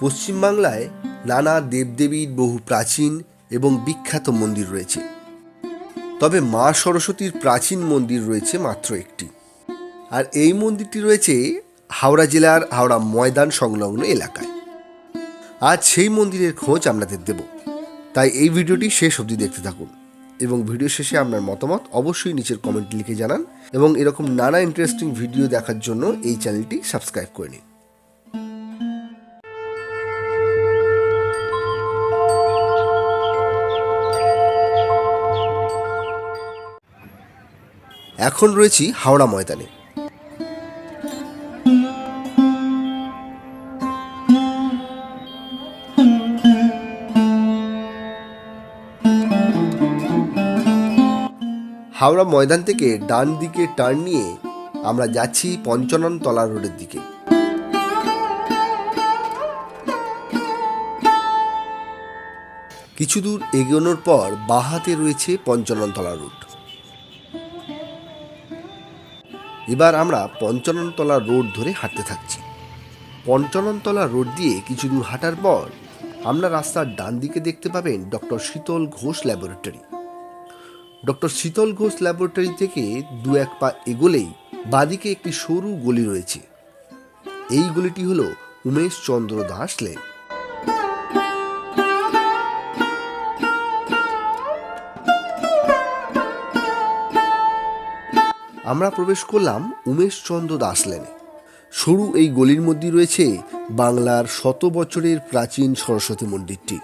পশ্চিমবাংলায় নানা দেবদেবীর বহু প্রাচীন এবং বিখ্যাত মন্দির রয়েছে। তবে মা সরস্বতীর প্রাচীন মন্দির রয়েছে মাত্র একটি। আর এই মন্দিরটি রয়েছে হাওড়া জেলার হাওড়া ময়দান সংলগ্ন এলাকায়। আজ সেই মন্দিরের খোঁজ আপনাদের দেব। তাই এই ভিডিওটি শেষ অবধি দেখতে থাকুন এবং ভিডিও শেষে আপনার মতামত অবশ্যই নিচের কমেন্ট লিখে জানান এবং এরকম নানা ইন্টারেস্টিং ভিডিও দেখার জন্য এই চ্যানেলটি সাবস্ক্রাইব করে নিন। এখন রয়েছি হাওড়া ময়দানে। হাওড়া ময়দান থেকে ডান দিকে টার্ন নিয়ে আমরা যাচ্ছি পঞ্চানন তলা রোডের দিকে। কিছু দূর এগোনোর পর বাহাতে রয়েছে পঞ্চাননতলা রুট এবার আমরা পঞ্চাননতলা রোড ধরে হাঁটতে থাকছি। পঞ্চাননতলা রোড দিয়ে কিছু দূর হাঁটার পর আমরা রাস্তার ডান দিকে দেখতে পাবেন ডক্টর শীতল ঘোষ ল্যাবরেটরি। ডক্টর শীতল ঘোষ ল্যাবরেটরি থেকে দু এক পা এগোলেই বাদিকে একটি সরু গলি রয়েছে। এই গলিটি হলো উমেশ চন্দ্র দাস লেন আমরা প্রবেশ করলাম উমেশচন্দ্র দাস লেনে। সরু এই গলির মধ্যে রয়েছে বাংলার শত বছরের প্রাচীন সরস্বতী মন্দিরটি।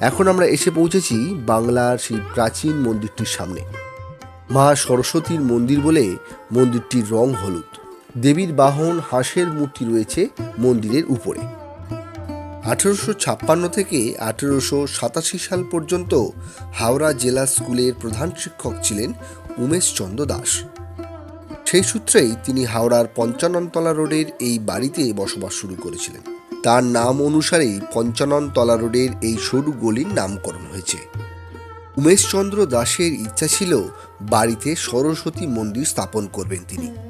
এখন আমরা এসে পৌঁছেছি বাংলার সেই প্রাচীন মন্দিরটির সামনে। মা সরস্বতীর মন্দির বলে মন্দিরটির রং হলুদ। দেবীর বাহন হাঁসের মূর্তি রয়েছে মন্দিরের উপরে। আঠেরোশো ছাপ্পান্ন থেকে আঠেরোশো সাতাশি সাল পর্যন্ত হাওড়া জেলা স্কুলের প্রধান শিক্ষক ছিলেন উমেশচন্দ্র দাস। সেই সূত্রেই তিনি হাওড়ার পঞ্চাননতলা রোডের এই বাড়িতে বসবাস শুরু করেছিলেন। তার নাম অনুসারেই পঞ্চাননতলা রোডের এই সরু গলির নামকরণ হয়েছে। উমেশচন্দ্র দাসের ইচ্ছা ছিল বাড়িতে সরস্বতী মন্দির স্থাপন করবেন তিনি।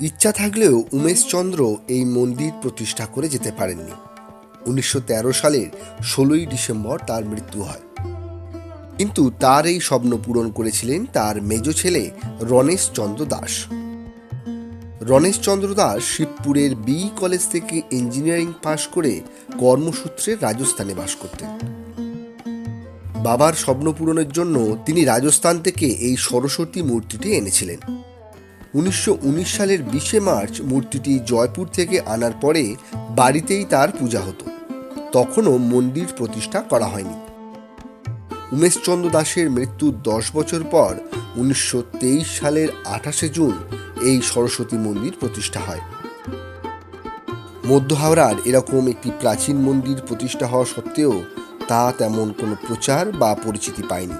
ইচ্ছা থাকলেও উমেশচন্দ্র এই মন্দির প্রতিষ্ঠা করে যেতে পারেননি। উনিশশো তেরো সালের ষোলোই ডিসেম্বর তার মৃত্যু হয়। কিন্তু তার এই স্বপ্ন পূরণ করেছিলেন তার মেজ ছেলে রণেশ চন্দ্র দাস। রণেশ চন্দ্র দাস শিবপুরের বি কলেজ থেকে ইঞ্জিনিয়ারিং পাশ করে কর্মসূত্রে রাজস্থানে বাস করতেন। বাবার স্বপ্ন পূরণের জন্য তিনি রাজস্থান থেকে এই সরস্বতী মূর্তিটি এনেছিলেন। উনিশশো উনিশ সালের বিশে মার্চ মূর্তিটি জয়পুর থেকে আনার পরে বাড়িতেই তার পূজা হতো। তখনও মন্দির প্রতিষ্ঠা করা হয়নি। উমেশচন্দ্র দাসের মৃত্যুর দশ বছর পর উনিশশো তেইশ সালের আঠাশে জুন এই সরস্বতী মন্দির প্রতিষ্ঠা হয়। মধ্য হাওড়ার এরকম একটি প্রাচীন মন্দির প্রতিষ্ঠা হওয়া সত্ত্বেও তা তেমন কোনো প্রচার বা পরিচিতি পায়নি।